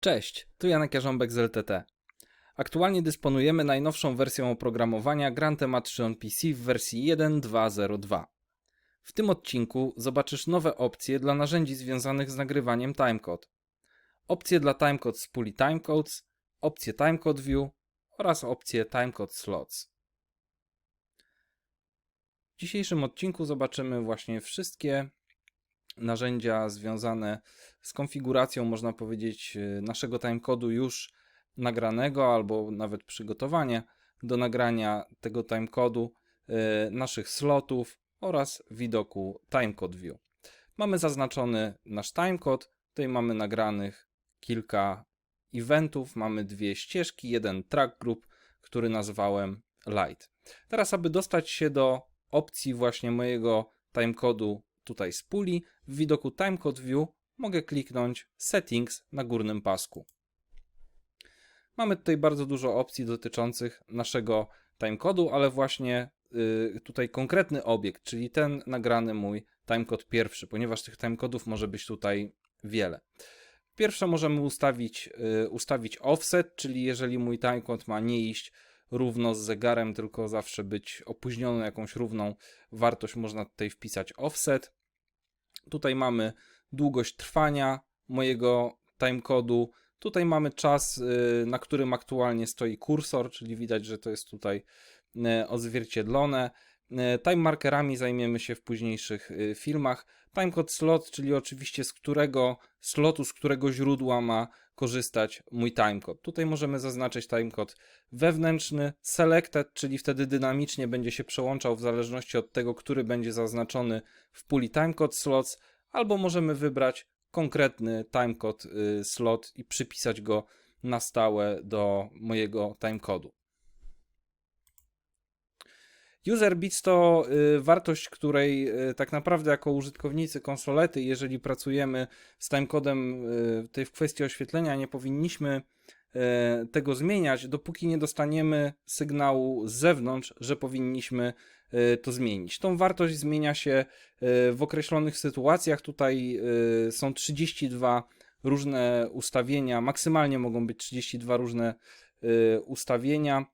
Cześć, tu Janek Jarząbek z LTT. Aktualnie dysponujemy najnowszą wersją oprogramowania Grantema 3 on PC w wersji 1.2.0.2. W tym odcinku zobaczysz nowe opcje dla narzędzi związanych z nagrywaniem timecode. Opcje dla timecode z puli timecodes, opcję timecode view oraz opcję timecode slots. W dzisiejszym odcinku zobaczymy właśnie wszystkie narzędzia związane z konfiguracją, można powiedzieć, y, naszego timecodu już nagranego, albo nawet przygotowanie do nagrania tego timecodu, y, naszych slotów oraz widoku timecode view. Mamy zaznaczony nasz timecode, tutaj mamy nagranych kilka eventów, mamy dwie ścieżki, jeden track group, który nazwałem light. Teraz, aby dostać się do opcji właśnie mojego timecodu tutaj z puli, w widoku timecode view mogę kliknąć settings na górnym pasku. Mamy tutaj bardzo dużo opcji dotyczących naszego timecodu, ale właśnie y, tutaj konkretny obiekt, czyli ten nagrany mój timecode pierwszy, ponieważ tych timecodów może być tutaj wiele. Pierwsze możemy ustawić, y, ustawić offset, czyli jeżeli mój timecode ma nie iść równo z zegarem, tylko zawsze być opóźniony jakąś równą wartość, można tutaj wpisać offset. Tutaj mamy długość trwania mojego timecodu. Tutaj mamy czas, y, na którym aktualnie stoi kursor, czyli widać, że to jest tutaj y, odzwierciedlone. Y, time markerami zajmiemy się w późniejszych filmach. Timecode slot, czyli oczywiście z którego slotu, z którego źródła ma korzystać mój timecode. Tutaj możemy zaznaczyć timecode wewnętrzny, selected, czyli wtedy dynamicznie będzie się przełączał w zależności od tego, który będzie zaznaczony w puli timecode slots, albo możemy wybrać konkretny timecode y, slot i przypisać go na stałe do mojego timecodu. UserBits to y, wartość, której y, tak naprawdę jako użytkownicy konsolety, jeżeli pracujemy z timecodem y, w kwestii oświetlenia, nie powinniśmy tego zmieniać, dopóki nie dostaniemy sygnału z zewnątrz, że powinniśmy to zmienić. Tą wartość zmienia się w określonych sytuacjach. Tutaj są 32 różne ustawienia, maksymalnie mogą być 32 różne ustawienia.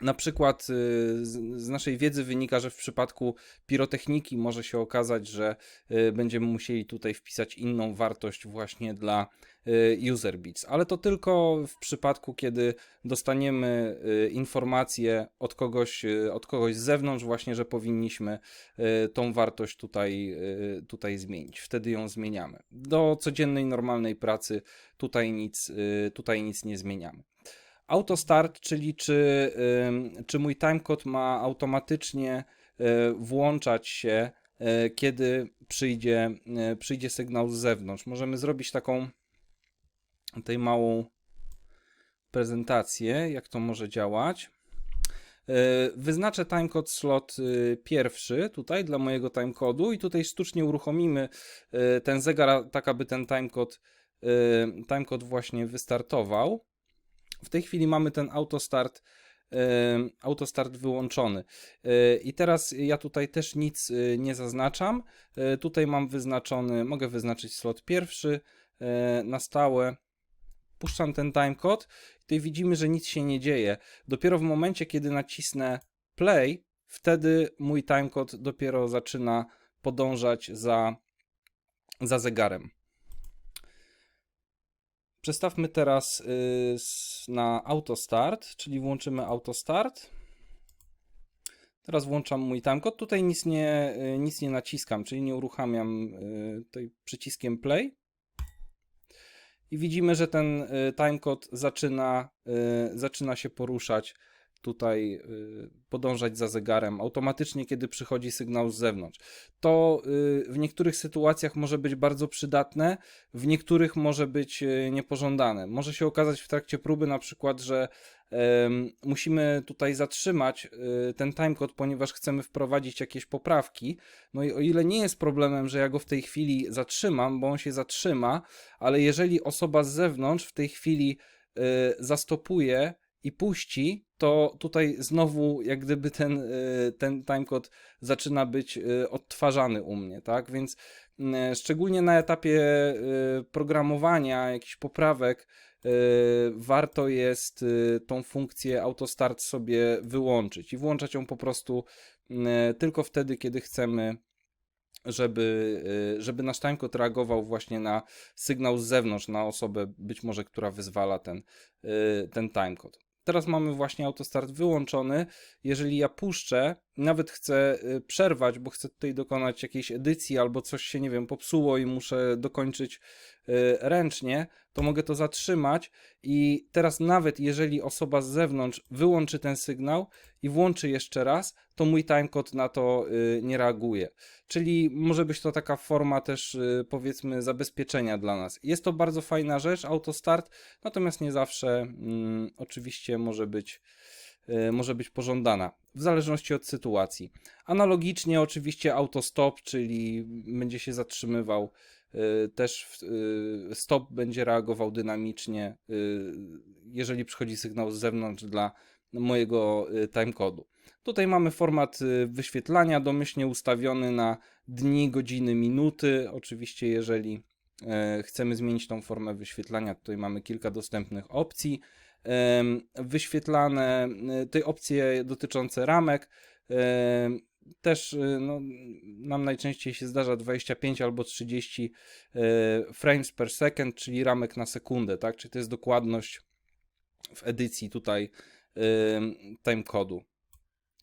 Na przykład y, z naszej wiedzy wynika, że w przypadku pirotechniki może się okazać, że y, będziemy musieli tutaj wpisać inną wartość właśnie dla y, user bits, ale to tylko w przypadku, kiedy dostaniemy informację od kogoś, od kogoś z zewnątrz właśnie, że powinniśmy tą wartość tutaj, tutaj zmienić. Wtedy ją zmieniamy. Do codziennej, normalnej pracy tutaj nic, tutaj nic nie zmieniamy. Autostart, czyli czy, czy mój timecode ma automatycznie e, włączać się, e, kiedy przyjdzie, e, przyjdzie sygnał z zewnątrz. Możemy zrobić taką tutaj małą prezentację, jak to może działać. Wyznaczę timecode slot pierwszy tutaj dla mojego timecodu i tutaj sztucznie uruchomimy ten zegar tak, aby ten timecode, timecode właśnie wystartował. W tej chwili mamy ten autostart, autostart wyłączony. E, I teraz ja tutaj też nic e, nie zaznaczam. E, tutaj mam wyznaczony, mogę wyznaczyć slot pierwszy na stałe. Puszczam ten timecode. Tutaj widzimy, że nic się nie dzieje. Dopiero w momencie, kiedy nacisnę play, wtedy mój timecode dopiero zaczyna podążać za, za zegarem. Przestawmy teraz y, na autostart, czyli włączymy autostart. Teraz włączam mój timecode. Tutaj nic nie, y, nic nie naciskam, czyli nie uruchamiam y, tutaj przyciskiem play. I widzimy, że ten timecode zaczyna, zaczyna się poruszać tutaj y, podążać za zegarem automatycznie, kiedy przychodzi sygnał z zewnątrz. To y, w niektórych sytuacjach może być bardzo przydatne, w niektórych może być y, niepożądane. Może się okazać w trakcie próby na przykład, że musimy tutaj zatrzymać ten timecode, ponieważ chcemy wprowadzić jakieś poprawki. No i o ile nie jest problemem, że ja go w tej chwili zatrzymam, bo on się zatrzyma, ale jeżeli osoba z zewnątrz w tej chwili zastopuje i puści, to tutaj znowu jak gdyby ten, y, ten timecode zaczyna być y, odtwarzany u mnie, tak? Więc y, szczególnie na etapie programowania jakichś poprawek warto jest tą funkcję autostart sobie wyłączyć i włączać ją po prostu tylko wtedy, kiedy chcemy żeby, żeby nasz timecode reagował właśnie na sygnał z zewnątrz, na osobę być może, która wyzwala ten, ten timecode. Teraz mamy właśnie autostart wyłączony. Jeżeli ja puszczę, nawet chcę y, przerwać, bo chcę tutaj dokonać jakiejś edycji albo coś się, nie wiem, popsuło i muszę dokończyć y, ręcznie, to mogę to zatrzymać i teraz nawet jeżeli osoba z zewnątrz wyłączy ten sygnał i włączy jeszcze raz, to mój timecode na to y, nie reaguje. Czyli może być to taka forma też powiedzmy zabezpieczenia dla nas. Jest to bardzo fajna rzecz, autostart, natomiast nie zawsze mm, oczywiście może być Y, może być pożądana, w zależności od sytuacji. Analogicznie oczywiście autostop, czyli będzie się zatrzymywał, y, też y, stop będzie reagował dynamicznie, jeżeli przychodzi sygnał z zewnątrz dla mojego timecodu. Tutaj mamy format wyświetlania domyślnie ustawiony na dni, godziny, minuty. Oczywiście, jeżeli chcemy zmienić tą formę wyświetlania, tutaj mamy kilka dostępnych opcji wyświetlane y, te opcje dotyczące ramek. Też y, no, nam najczęściej się zdarza 25 albo 30 y, frames per second, czyli ramek na sekundę, tak? Czyli to jest dokładność w edycji tutaj timecodu.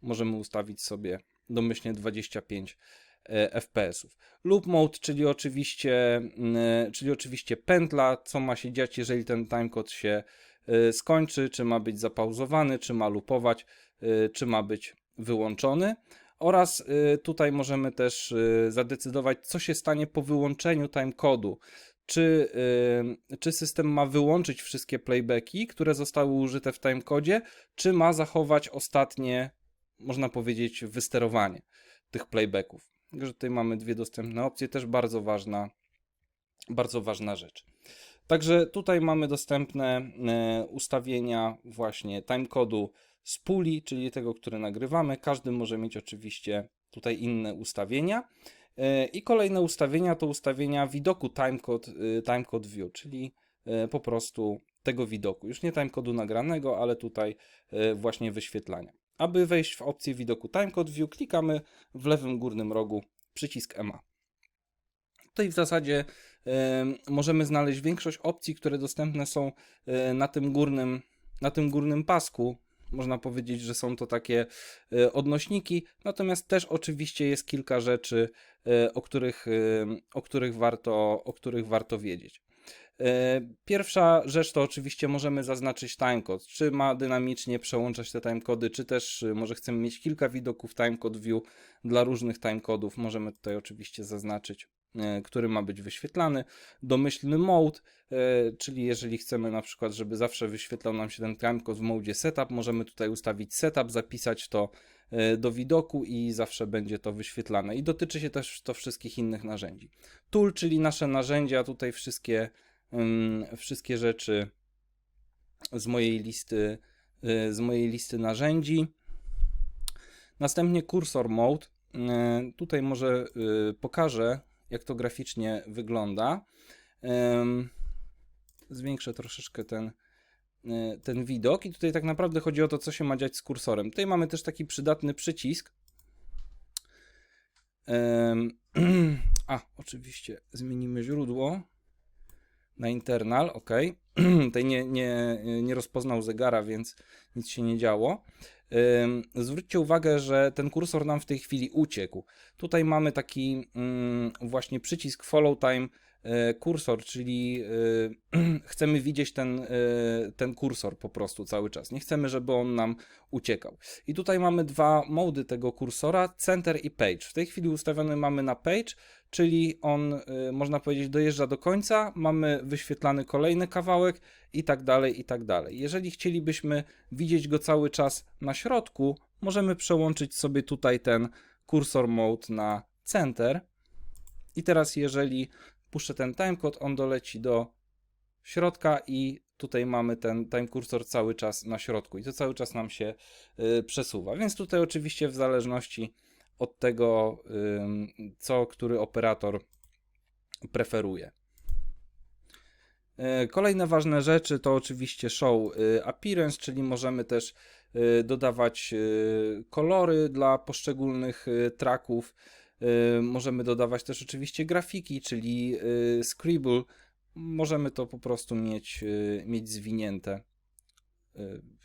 Możemy ustawić sobie domyślnie 25 FPS-ów. Loop mode, czyli oczywiście, czyli oczywiście pętla, co ma się dziać, jeżeli ten timecode się Y, skończy, czy ma być zapauzowany, czy ma lupować, y, czy ma być wyłączony. Oraz y, tutaj możemy też zadecydować, co się stanie po wyłączeniu timecodu. Czy, czy system ma wyłączyć wszystkie playbacki, które zostały użyte w timecodzie, czy ma zachować ostatnie, można powiedzieć, wysterowanie tych playbacków. Także tutaj mamy dwie dostępne opcje, też bardzo ważna, bardzo ważna rzecz. Także tutaj mamy dostępne ustawienia właśnie timecodu z puli, czyli tego, który nagrywamy. Każdy może mieć oczywiście tutaj inne ustawienia. E, I kolejne ustawienia to ustawienia widoku timecode, e, timecode view, czyli po prostu tego widoku. Już nie timecodu nagranego, ale tutaj właśnie wyświetlania. Aby wejść w opcję widoku timecode view, klikamy w lewym górnym rogu przycisk EMA. Tutaj w zasadzie możemy znaleźć większość opcji, które dostępne są e, na tym górnym, na tym górnym pasku. Można powiedzieć, że są to takie e, odnośniki, natomiast też oczywiście jest kilka rzeczy, e, o których, o których, warto, o których warto wiedzieć. Pierwsza rzecz to oczywiście możemy zaznaczyć timecode, czy ma dynamicznie przełączać te timecody, czy też może chcemy mieć kilka widoków timecode view dla różnych timecodów. Możemy tutaj oczywiście zaznaczyć E, który ma być wyświetlany. Domyślny mode, e, czyli jeżeli chcemy na przykład, żeby zawsze wyświetlał nam się ten timecode w modzie setup, możemy tutaj ustawić setup, zapisać to e, do widoku i zawsze będzie to wyświetlane. I dotyczy się też to wszystkich innych narzędzi. Tool, czyli nasze narzędzia, tutaj wszystkie, wszystkie rzeczy z mojej listy, z mojej listy narzędzi. Następnie kursor mode. Tutaj może pokażę jak to graficznie wygląda. Zwiększę troszeczkę ten, e, ten widok i tutaj tak naprawdę chodzi o to, co się ma dziać z kursorem. Tutaj mamy też taki przydatny przycisk. A, oczywiście zmienimy źródło na internal, ok. Tutaj nie, nie, nie rozpoznał zegara, więc nic się nie działo. Zwróćcie uwagę, że ten kursor nam w tej chwili uciekł. Tutaj mamy taki mm, właśnie przycisk follow time e, kursor, czyli e, chcemy widzieć ten, e, ten kursor po prostu cały czas. Nie chcemy, żeby on nam uciekał. I tutaj mamy dwa mody tego kursora, center i page. W tej chwili ustawiony mamy na page, czyli on, można powiedzieć, dojeżdża do końca, mamy wyświetlany kolejny kawałek i tak dalej, i tak dalej. Jeżeli chcielibyśmy widzieć go cały czas na środku, możemy przełączyć sobie tutaj ten kursor mode na center. I teraz jeżeli puszczę ten timecode, on doleci do środka i tutaj mamy ten time kursor cały czas na środku i to cały czas nam się y, przesuwa. Więc tutaj oczywiście w zależności od tego, y, co który operator preferuje. E, Kolejne ważne rzeczy to oczywiście show e, appearance, czyli możemy też e, dodawać e, kolory dla poszczególnych tracków. E, Możemy dodawać też oczywiście grafiki, czyli scribble. Możemy to po prostu mieć, mieć zwinięte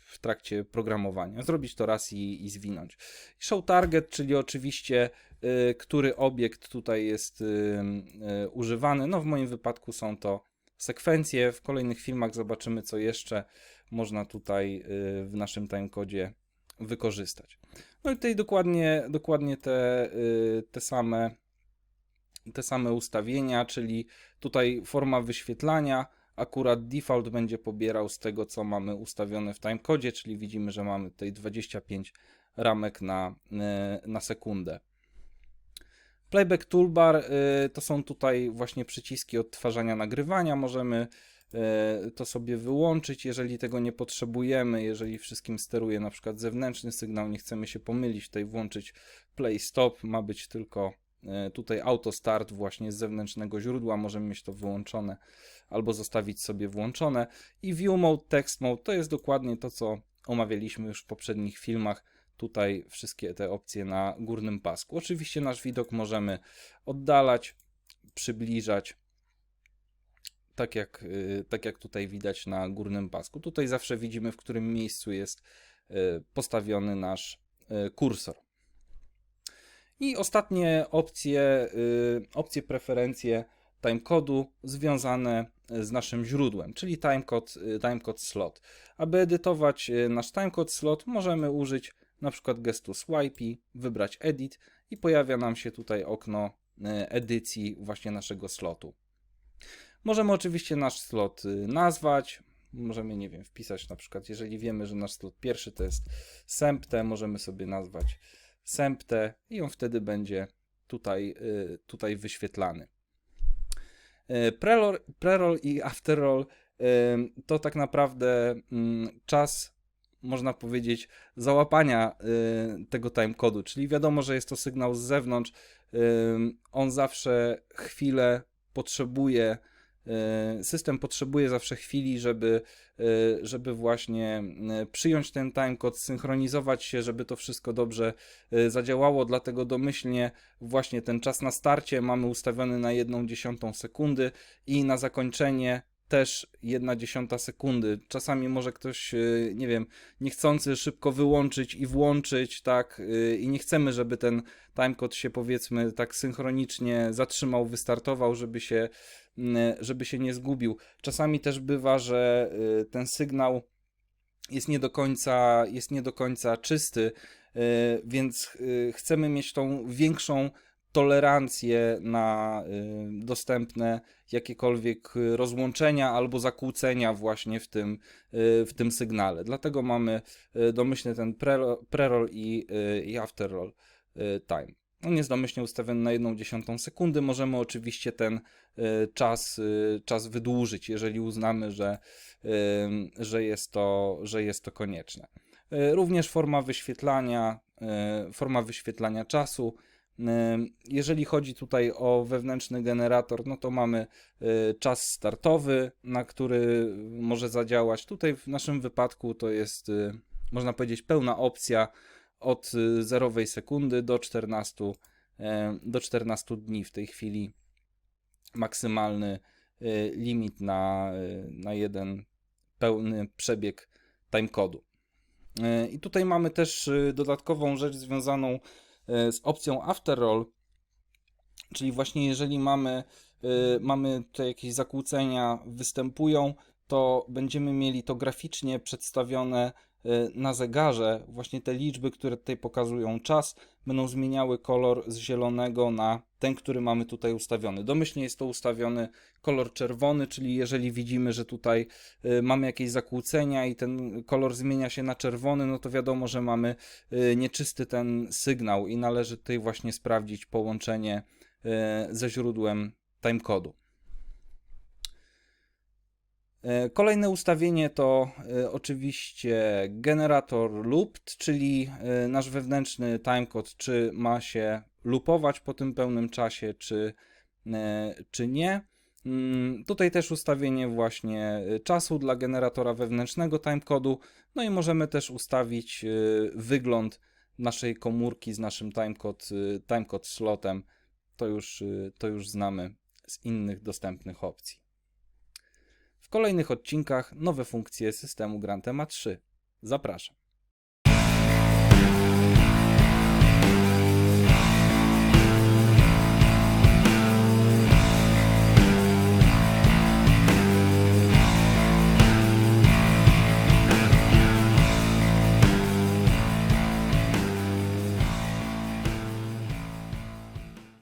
w trakcie programowania. Zrobić to raz i, i zwinąć. Show target, czyli oczywiście e, który obiekt tutaj jest e, e, używany. No w moim wypadku są to sekwencje. W kolejnych filmach zobaczymy, co jeszcze można tutaj y, w naszym timecodzie wykorzystać. No i tutaj dokładnie, dokładnie te, y, te same te same ustawienia, czyli tutaj forma wyświetlania, akurat default będzie pobierał z tego, co mamy ustawione w timecodzie, czyli widzimy, że mamy tutaj 25 ramek na, y, na sekundę. Playback toolbar y, to są tutaj właśnie przyciski odtwarzania nagrywania. Możemy y, to sobie wyłączyć, jeżeli tego nie potrzebujemy, jeżeli wszystkim steruje na przykład zewnętrzny sygnał, nie chcemy się pomylić, tutaj włączyć play stop, ma być tylko tutaj auto start właśnie z zewnętrznego źródła, możemy mieć to wyłączone albo zostawić sobie włączone i view mode, text mode to jest dokładnie to, co omawialiśmy już w poprzednich filmach tutaj wszystkie te opcje na górnym pasku. Oczywiście nasz widok możemy oddalać, przybliżać, tak jak, y, tak jak tutaj widać na górnym pasku. Tutaj zawsze widzimy, w którym miejscu jest y, postawiony nasz y, kursor. I ostatnie opcje, y, opcje preferencje timecodu związane z naszym źródłem, czyli timecode, y, timecode slot. Aby edytować y, nasz timecode slot, możemy użyć na przykład gestu swipe, wybrać edit i pojawia nam się tutaj okno y, edycji właśnie naszego slotu. Możemy oczywiście nasz slot y, nazwać, możemy, nie wiem, wpisać na przykład, jeżeli wiemy, że nasz slot pierwszy to jest sempte, możemy sobie nazwać sempte i on wtedy będzie tutaj, y, tutaj wyświetlany. Y, Preroll, preroll i afterroll y, to tak naprawdę mm, czas, można powiedzieć, załapania tego timecodu, czyli wiadomo, że jest to sygnał z zewnątrz. On zawsze chwilę potrzebuje, system potrzebuje zawsze chwili, żeby, y, żeby właśnie y, przyjąć ten timecode, synchronizować się, żeby to wszystko dobrze zadziałało, dlatego domyślnie właśnie ten czas na starcie mamy ustawiony na 1 dziesiątą sekundy i na zakończenie też 1 dziesiąta sekundy. Czasami może ktoś, nie wiem, niechcący szybko wyłączyć i włączyć, tak, i nie chcemy, żeby ten timecode się powiedzmy tak synchronicznie zatrzymał, wystartował, żeby się, żeby się nie zgubił. Czasami też bywa, że y, ten sygnał jest nie do końca, jest nie do końca czysty, y, więc y, chcemy mieć tą większą tolerancję na dostępne jakiekolwiek rozłączenia albo zakłócenia właśnie w tym, w tym sygnale. Dlatego mamy domyślny ten pre- preroll i, i afterroll time. On domyślnie ustawiony na 1 dziesiątą sekundy. Możemy oczywiście ten y, czas, y, czas wydłużyć, jeżeli uznamy, że, że, jest, to, że jest to konieczne. Y, Również forma wyświetlania, forma wyświetlania czasu. Jeżeli chodzi tutaj o wewnętrzny generator, no to mamy czas startowy, na który może zadziałać. Tutaj w naszym wypadku to jest, można powiedzieć, pełna opcja od y, zerowej sekundy do 14, y, do 14 dni. W tej chwili maksymalny y, limit na, y, na jeden pełny przebieg timecodu. Y, I tutaj mamy też dodatkową rzecz związaną y, z opcją afterroll, czyli właśnie jeżeli mamy, mamy tutaj jakieś zakłócenia występują, to będziemy mieli to graficznie przedstawione na zegarze. Właśnie te liczby, które tutaj pokazują czas, będą zmieniały kolor z zielonego na ten, który mamy tutaj ustawiony. Domyślnie jest to ustawiony kolor czerwony, czyli jeżeli widzimy, że tutaj y, mamy jakieś zakłócenia i ten kolor zmienia się na czerwony, no to wiadomo, że mamy y, nieczysty ten sygnał i należy tutaj właśnie sprawdzić połączenie y, ze źródłem timecodu. E, Kolejne ustawienie to e, oczywiście generator looped, czyli e, nasz wewnętrzny timecode, czy ma się loopować po tym pełnym czasie, czy, czy nie. Mm, Tutaj też ustawienie właśnie czasu dla generatora wewnętrznego timecodu. No i możemy też ustawić wygląd naszej komórki z naszym timecode, timecode slotem. To już, to już znamy z innych dostępnych opcji. W kolejnych odcinkach nowe funkcje systemu Grantema 3. Zapraszam.